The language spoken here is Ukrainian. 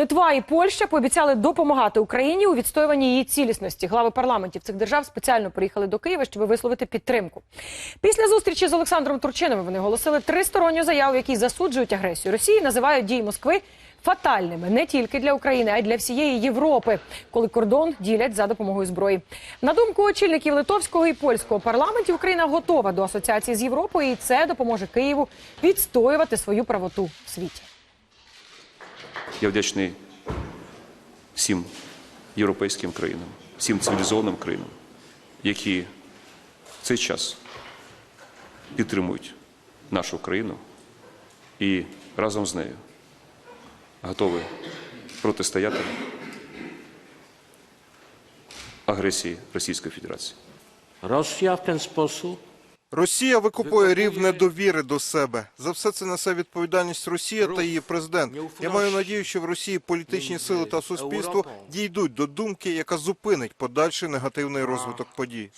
Литва і Польща пообіцяли допомагати Україні у відстоюванні її цілісності. Глави парламентів цих держав спеціально приїхали до Києва, щоб висловити підтримку. Після зустрічі з Олександром Турчиновим вони оголосили тристоронню заяву, в якій засуджують агресію Росії, називають дії Москви фатальними не тільки для України, а й для всієї Європи, коли кордон ділять за допомогою зброї. На думку очільників литовського і польського парламентів, Україна готова до асоціації з Європою, і це допоможе Києву відстоювати свою правоту в світі. Я вдячний всім європейським країнам, всім цивілізованим країнам, які в цей час підтримують нашу країну і разом з нею готові протистояти агресії Російської Федерації. Rosja w ten sposób Росія викупує рівне довіри до себе. За все це несе відповідальність Росія та її президент. Я маю надію, що в Росії політичні сили та суспільство дійдуть до думки, яка зупинить подальший негативний розвиток подій.